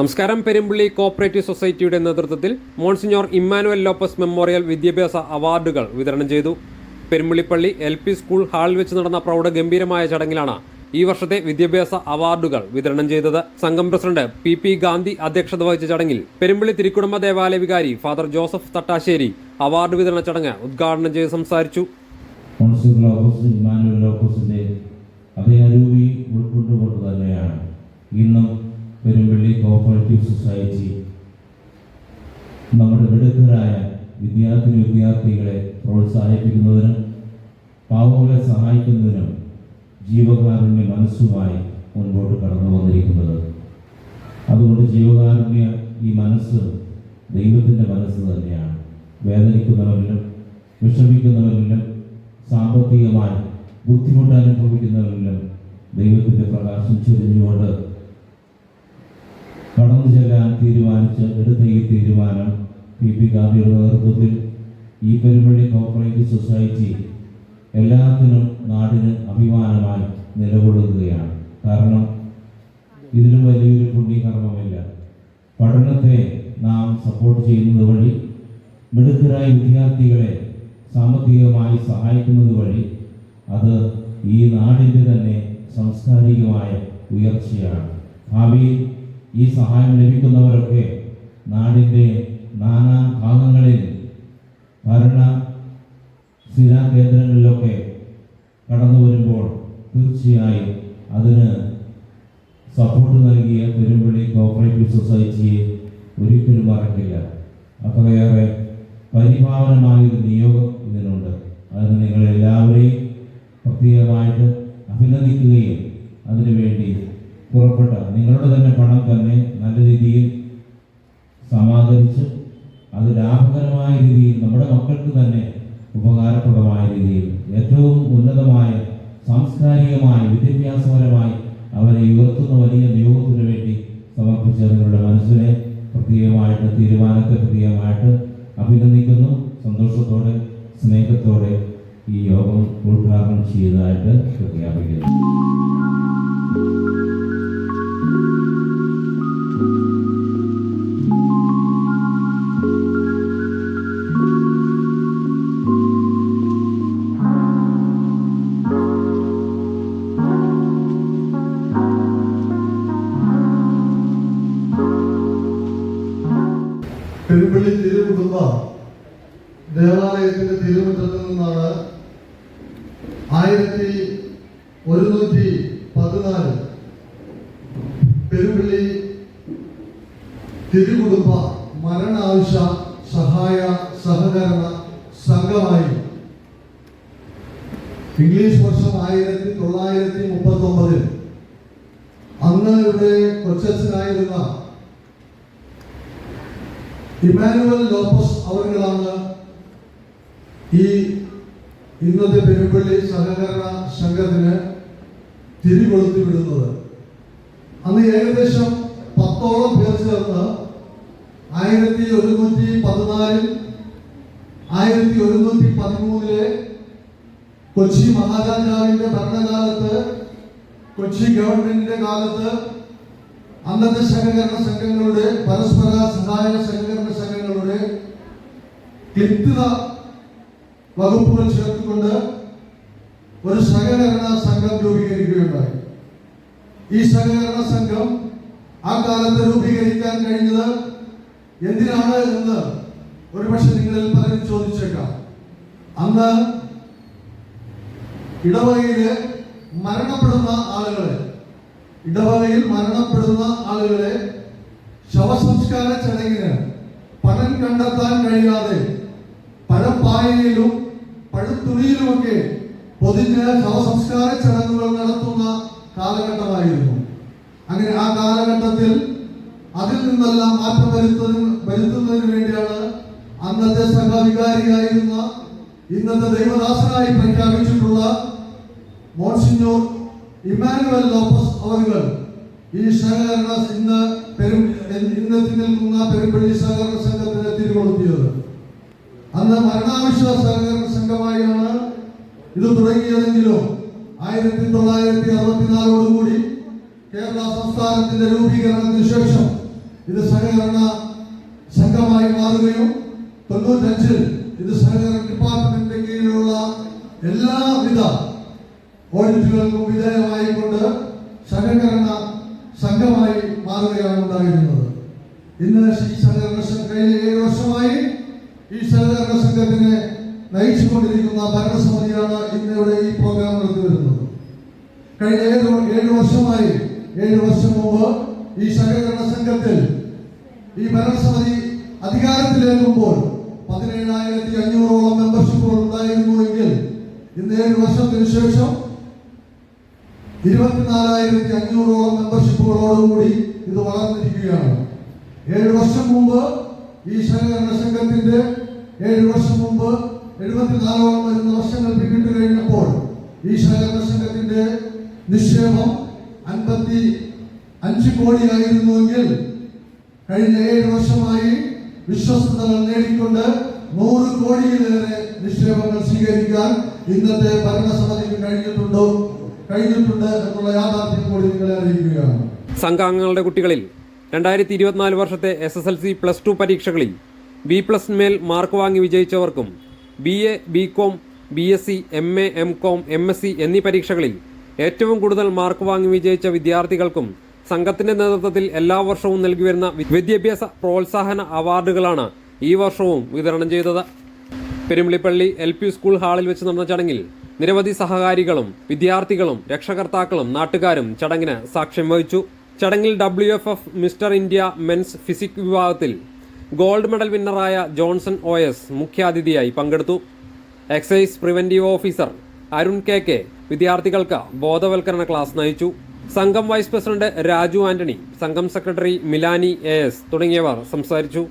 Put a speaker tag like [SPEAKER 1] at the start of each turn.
[SPEAKER 1] നമസ്കാരം. പെരുമ്പള്ളി കോപ്പറേറ്റീവ് സൊസൈറ്റിയുടെ നേതൃത്വത്തിൽ മോൺസിഞ്ഞോർ ഇമ്മാനുവൽ ലോപ്പസ് മെമ്മോറിയൽ വിദ്യാഭ്യാസ അവാർഡുകൾ വിതരണം ചെയ്തു. പെരുമ്പള്ളിപ്പള്ളി എൽ പി സ്കൂൾ ഹാളിൽ വെച്ച് നടന്ന പ്രൗഢ ഗംഭീരമായ ചടങ്ങിലാണ് ഈ വർഷത്തെ വിദ്യാഭ്യാസ അവാർഡുകൾ വിതരണം ചെയ്തത്. സംഘം പ്രസിഡന്റ് പി പി ഗാന്ധി അധ്യക്ഷത വഹിച്ച ചടങ്ങിൽ പെരുമ്പള്ളി തിരുക്കുടുംബ ദേവാലയ വികാരി ഫാദർ ജോസഫ് തട്ടാശ്ശേരി അവാർഡ് വിതരണ ചടങ്ങ് ഉദ്ഘാടനം ചെയ്ത് സംസാരിച്ചു.
[SPEAKER 2] അരൂപി ഉൾക്കൊണ്ടുകൊണ്ട് തന്നെയാണ് ഇന്നും പെരുമ്പള്ളി കോപ്പറേറ്റീവ് സൊസൈറ്റി നമ്മുടെ വിദഗ്ധരായ വിദ്യാർത്ഥിനി വിദ്യാർത്ഥികളെ പ്രോത്സാഹിപ്പിക്കുന്നതിനും പാവങ്ങളെ സഹായിക്കുന്നതിനും ജീവകാരുണ്യ മനസ്സുമായി മുൻപോട്ട് കടന്നു വന്നിരിക്കുന്നത്. അതുകൊണ്ട് ജീവകാരുണ്യ ഈ മനസ്സ് ദൈവത്തിന്റെ മനസ്സ് തന്നെയാണ്. വേദനിക്കുന്നവരിലും വിഷമിക്കുന്നവരിലും സാമ്പത്തികമായി ബുദ്ധിമുട്ട് അനുഭവിക്കുന്നവരിലും ദൈവത്തിന്റെ പ്രകാശം ചൊരിഞ്ഞുകൊണ്ട് കടന്നു ചെല്ലാൻ തീരുമാനിച്ച് എടുത്ത ഈ തീരുമാനം പി പി ഗാന്ധിയുടെ നേതൃത്വത്തിൽ ഈ പെരുമഴി കോപ്പറേറ്റീവ് സൊസൈറ്റി എല്ലാത്തിനും നാടിന് അഭിമാനമായി നിലകൊള്ളുകയാണ്. കാരണം ഇതിലും വലിയൊരു പുണ്യകർമ്മമില്ല. പഠനത്തെ നാം സപ്പോർട്ട് ചെയ്യുന്നത് വഴി മിടുക്കരായ വിദ്യാർത്ഥികളെ സാമ്പത്തികമായി സഹായിക്കുന്നത് വഴി അത് ഈ നാടിന്റെ തന്നെ സാംസ്കാരികമായ ഉയർച്ചയാണ്. ഭാവിയിൽ ഈ സഹായം ലഭിക്കുന്നവരൊക്കെ നാടിന്റെ നാനാ ഭാഗങ്ങളിൽ ഭരണ സ്ഥിരാ കേന്ദ്രങ്ങളിലൊക്കെ കടന്നു വരുമ്പോൾ തീർച്ചയായും അതിന് സപ്പോർട്ട് നൽകിയ പെരുമ്പള്ളി കോപ്പറേറ്റീവ് സൊസൈറ്റിയെ ഒരിക്കലും മറക്കില്ല. അത്രയേറെ പരിഭാവനമായൊരു നിയോഗം ഇതിനുണ്ട്. അതിന് നിങ്ങളെല്ലാവരെയും പ്രത്യേകമായിട്ട് അഭിനന്ദിക്കുകയും അതിനുവേണ്ടി പുറപ്പെട്ട നിങ്ങളുടെ തന്നെ പണം തന്നെ നല്ല രീതിയിൽ സമാഹരിച്ച് അത് ലാഭകരമായ രീതിയിൽ നമ്മുടെ മക്കൾക്ക് തന്നെ ഉപകാരപ്രദമായ രീതിയിൽ ഏറ്റവും ഉന്നതമായ സാംസ്കാരികമായി വിദ്യാഭ്യാസപരമായി അവരെ ഉയർത്തുന്ന വലിയ നിയോഗത്തിന് വേണ്ടി സമർപ്പിച്ച നിങ്ങളുടെ മനസ്സിനെ പ്രത്യേകമായിട്ട് തീരുമാനത്തെ പ്രത്യേകമായിട്ട് അഭിനന്ദിക്കുന്നു. സന്തോഷത്തോടെ സ്നേഹത്തോടെ ഈ യോഗം ഉദ്ഘാടനം ചെയ്തതായിട്ട് പ്രഖ്യാപിക്കുന്നു.
[SPEAKER 3] പെരുമ്പള്ളി ദേവാലയത്തിന്റെ തിരുമുറ്റത്തിൽ നിന്നാണ് ആയിരത്തി ഒരുന്നൂറ്റി പതിനാല് പെരുവിളി തിരുകുടുംബ മരണാവശ്യ സഹായ സഹകരണ സംഘമായി ഇംഗ്ലീഷ് വർഷം ആയിരത്തി തൊള്ളായിരത്തി മുപ്പത്തി ഒമ്പതിൽ അന്ന് ഇവിടെ കൊച്ചച്ഛനായിരുന്ന ഇമാനുവൽ ലോപ്പസ് അവരുകളാണ് ഈ ഇന്നത്തെ പെരുപ്പള്ളി സഹകരണ സംഘത്തിന് തിരികൊളുത്തി വിടുന്നത്. അന്ന് ഏകദേശം പത്തോളം പേർ ചേർന്ന് ആയിരത്തി ഒരുന്നൂറ്റി പതിനാലിൽ ആയിരത്തി ഒരുന്നൂറ്റി പതിമൂന്നിലെ കൊച്ചി മഹാരാജാവിന്റെ ഭരണകാലത്ത് കൊച്ചി ഗവൺമെന്റിന്റെ കാലത്ത് അന്നത്തെ സഹകരണ സംഘങ്ങളുടെ പരസ്പര സഹായ സഹകരണ സംഘങ്ങളുടെ ക്ലിപ്തത വകുപ്പുകൾ ചേർത്തുകൊണ്ട് ഒരു സഹകരണ സംഘം രൂപീകരിക്കുകയുണ്ടായി. ഈ സഹകരണ സംഘം ആ കാലത്ത് രൂപീകരിക്കാൻ കഴിഞ്ഞത് എന്തിനാണ് എന്ന് ഒരുപക്ഷെ നിങ്ങളിൽ പലരും ചോദിച്ചേക്കാം. അന്ന് ഇടവകയിൽ മരണപ്പെടുന്ന ആളുകളെ ഇടവകയിൽ മരണപ്പെടുന്ന ആളുകളെ ശവസംസ്കാര ചടങ്ങിന് പണം കണ്ടെത്താൻ കഴിയാതെ പഴപ്പായയിലും പഴുത്തുണിയിലുമൊക്കെ പൊതിഞ്ഞ് ശവസംസ്കാര ചടങ്ങുകൾ നടത്തുന്ന കാലഘട്ടമായിരുന്നു. അങ്ങനെ ആ കാലഘട്ടത്തിൽ അതിൽ നിന്നെല്ലാം മാറ്റം വരുത്തുന്നതിന് വരുത്തുന്നതിന് വേണ്ടിയാണ് അന്നത്തെ സംഘവികാരിയായിരുന്ന ഇന്നത്തെ ദൈവദാസനായി പ്രഖ്യാപിച്ചിട്ടുള്ള മോൺസിഞ്ഞോർ ഇമാനുവൽ ലോപ്പസ് അവരുകൾ. ഈ സഹകരണ ഇന്ന് പെരും ഇന്നെത്തി നിൽക്കുന്ന പെരുമ്പള്ളി സഹകരണ സംഘത്തിന് തിരികൊളുത്തിയത് അന്ന് മരണാവശ്യ സഹകരണ സംഘമായാണ് ഇത് തുടങ്ങിയതെങ്കിലും ആയിരത്തി തൊള്ളായിരത്തി അറുപത്തിനാലോടുകൂടി കേരള സംസ്ഥാനത്തിന്റെ രൂപീകരണത്തിന് ശേഷം ഇത് സഹകരണ സംഘമായി മാറുകയും തൊണ്ണൂറ്റഞ്ചിൽ ഇത് സഹകരണ ഡിപ്പാർട്ട്മെന്റിന്റെ കീഴിലുള്ള എല്ലാവിധ ഓഡിറ്റുകൾക്കും വിധേയമായിക്കൊണ്ട് സഹകരണ സംഘമായി മാറുകയാണ് ഉണ്ടായിരുന്നത്. ഇന്ന് ഈ സഹകരണ കഴിഞ്ഞ ഏഴ് വർഷമായി ഈ സഹകരണ സംഘത്തിനെ നയിച്ചുകൊണ്ടിരിക്കുന്ന ഭരണസമിതിയാണ് ഇന്ന് ഇവിടെ ഈ പ്രോഗ്രാം നടത്തിവരുന്നത് കഴിഞ്ഞ ഏഴ് ഏഴ് വർഷമായി ഏഴ് വർഷം മുമ്പ് ഈ സഹകരണ സംഘത്തിൽ ഈ ഭരണസമിതി അധികാരത്തിലേക്കുമ്പോൾ പതിനേഴായിരത്തി അഞ്ഞൂറോളം മെമ്പർഷിപ്പുകൾ ഉണ്ടായിരുന്നുവെങ്കിൽ ഇന്ന് ഏഴ് വർഷത്തിന് ശേഷം ഇരുപത്തിനാലായിരത്തി അഞ്ഞൂറോളം മെമ്പർഷിപ്പുകളോടുകൂടി ഇത് വളർന്നിരിക്കുകയാണ്. ഏഴ് വർഷം മുമ്പ് ഈ സഹകരണ സംഘത്തിന്റെ ഏഴ് വർഷം മുമ്പ് എഴുപത്തിനാലോളം വരുന്ന വർഷങ്ങൾ പിന്നിട്ട് കഴിഞ്ഞപ്പോൾ ഈ സഹകരണ സംഘത്തിന്റെ നിക്ഷേപം അൻപത്തി അഞ്ച് കോടിയായിരുന്നുവെങ്കിൽ കഴിഞ്ഞ ഏഴ് വർഷമായി വിശ്വസ്തകൾ നേടിക്കൊണ്ട് നൂറ് കോടിയിലേറെ നിക്ഷേപങ്ങൾ സ്വീകരിക്കാൻ ഇന്നത്തെ ഭരണസമിതിക്ക് കഴിഞ്ഞിട്ടുണ്ടോ? എന്നുള്ള കൂടി
[SPEAKER 1] സംഘാംഗങ്ങളുടെ കുട്ടികളിൽ രണ്ടായിരത്തി ഇരുപത്തിനാല് വർഷത്തെ S S L C plus two പരീക്ഷകളിൽ ബി പ്ലസ് മേൽ മാർക്ക് വാങ്ങി വിജയിച്ചവർക്കും B A B Com B S C M A M Com M S C എന്നീ പരീക്ഷകളിൽ ഏറ്റവും കൂടുതൽ മാർക്ക് വാങ്ങി വിജയിച്ച വിദ്യാർത്ഥികൾക്കും സംഘത്തിന്റെ നേതൃത്വത്തിൽ എല്ലാ വർഷവും നൽകി വരുന്ന വിദ്യാഭ്യാസ പ്രോത്സാഹന അവാർഡുകളാണ് ഈ വർഷവും വിതരണം ചെയ്തത്. പെരുമ്പിളിപ്പള്ളി എൽ പി സ്കൂൾ ഹാളിൽ വെച്ച് നടന്ന ചടങ്ങിൽ നിരവധി സഹകാരികളും വിദ്യാർത്ഥികളും രക്ഷകർത്താക്കളും നാട്ടുകാരും ചടങ്ങിന് സാക്ഷ്യം വഹിച്ചു. ചടങ്ങിൽ W F F mister India men's physique വിഭാഗത്തിൽ ഗോൾഡ് മെഡൽ വിന്നറായ ജോൺസൺ ഒ എസ് മുഖ്യാതിഥിയായി പങ്കെടുത്തു. Excise preventive officer Arun K K വിദ്യാർത്ഥികൾക്ക് ബോധവൽക്കരണ ക്ലാസ് നയിച്ചു. സംഘം വൈസ് പ്രസിഡന്റ് രാജു ആന്റണി സംഘം സെക്രട്ടറി മിലാനി എ എസ് തുടങ്ങിയവർ സംസാരിച്ചു.